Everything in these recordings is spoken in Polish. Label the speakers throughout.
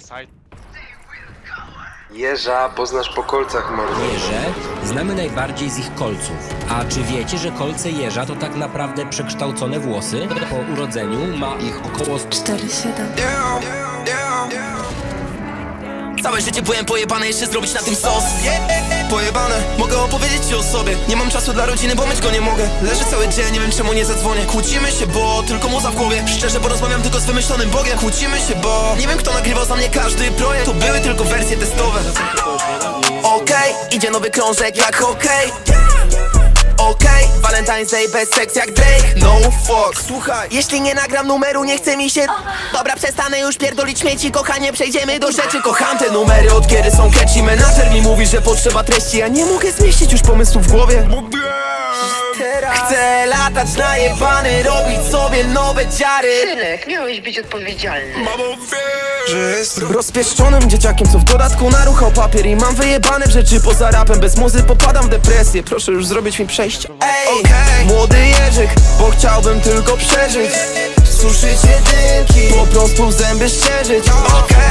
Speaker 1: side.
Speaker 2: Jeża poznasz po kolcach mordo.
Speaker 3: Jeże znamy najbardziej z ich kolców. A czy wiecie, że kolce jeża to tak naprawdę przekształcone włosy? Po urodzeniu ma ich około
Speaker 4: 4-7.
Speaker 5: Całe życie byłem pojebany, jeszcze zrobić na tym sos. Pojebane, mogę opowiedzieć ci o sobie. Nie mam czasu dla rodziny, bo myć go nie mogę. Leżę cały dzień, nie wiem czemu nie zadzwonię. Kłócimy się, bo tylko muza w głowie. Szczerze, bo rozmawiam tylko z wymyślonym Bogiem. Kłócimy się, bo nie wiem kto nagrywał za mnie każdy projekt. To były tylko wersje testowe. Okej, idzie nowy krążek jak hokej Okej, Valentine's Day bez seks jak Drake. No fuck, słuchaj Jeśli nie nagram numeru, nie chce mi się. Dobra, przestanę już pierdolić śmieci Kochanie, przejdziemy do rzeczy. Kocham te numery, od kiedy są catchy. Menadżer mi mówi, że potrzeba treści Ja nie mogę zmieścić już pomysłu w głowie. Chcę latać najebany Robić sobie nowe dziary.
Speaker 6: Synek, miałeś być odpowiedzialny.
Speaker 5: Rozpieszczonym dzieciakiem, co w dodatku naruchał papier I mam wyjebane w rzeczy poza rapem. Bez muzy popadam w depresję. Proszę już zrobić mi przejście. Ej, młody Jerzyk, bo chciałbym tylko przeżyć. Suszyć jedynki, po prostu zęby szczerzyć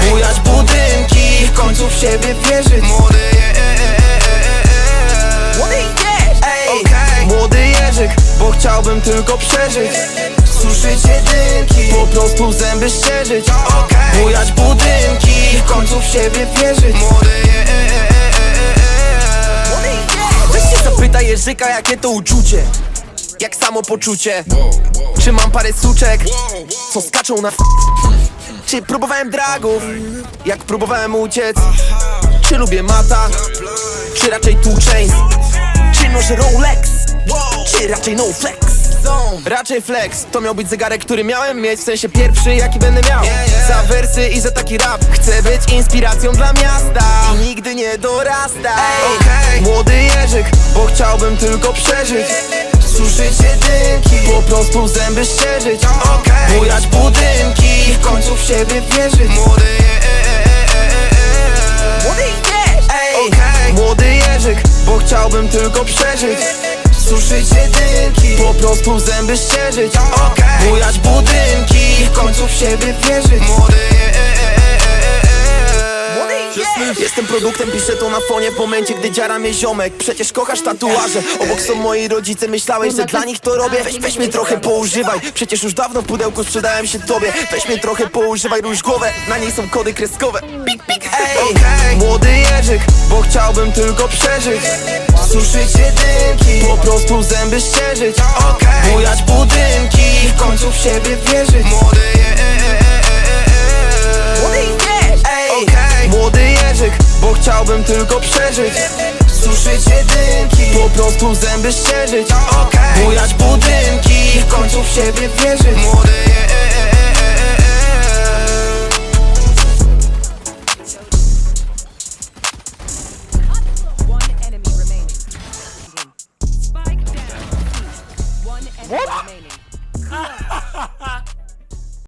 Speaker 5: Bujać budynki, w końcu w siebie wierzyć. Młody młody Jerzyk, bo chciałbym tylko przeżyć Suszyć jedynki, po prostu zęby szczerzyć Bujać budynki, w końcu w siebie wierzyć. Młody Weź się zapytaj Jerzyka, jakie to uczucie. Jak samopoczucie. Czy mam parę suczek, co skaczą na Czy próbowałem dragów, jak próbowałem uciec? Czy lubię mata, czy raczej two chains Czy noszę Rolex, czy raczej no flex Raczej flex, to miał być zegarek, który miałem mieć W sensie pierwszy, jaki będę miał. Za wersy i za taki rap. Chcę być inspiracją dla miasta. I nigdy nie dorasta. Ej, Młody Jerzyk, bo chciałbym tylko przeżyć. Suszyć jedynki, po prostu zęby szczerzyć Bujać budynki, w końcu w siebie wierzyć. Młody Ej, młody Jerzyk, bo chciałbym tylko przeżyć Suszyć jedynki, po prostu zęby szczerzyć Bujać budynki, w końcu w siebie wierzyć. Młody Jestem produktem, piszę to na fonie w momencie, gdy dziara mnie ziomek. Przecież kochasz tatuaże, obok są moi rodzice Myślałeś, że dla nich to robię? Weź, weź mnie trochę poużywaj. Przecież już dawno w pudełku sprzedałem się tobie. Weź mnie trochę poużywaj, rusz głowę. Na niej są kody kreskowe. Pik, pik, ej Młody Jerzyk, bo chciałbym tylko przeżyć Suszyć jedynki, po prostu zęby szczerzyć Bujać budynki, w końcu w siebie wierzyć. Młody Ej, młody Jerzyk, bo chciałbym tylko przeżyć. Suszyć jedynki, po prostu zęby szczerzyć Bujać budynki, w końcu w siebie wierzyć. Młody remaining.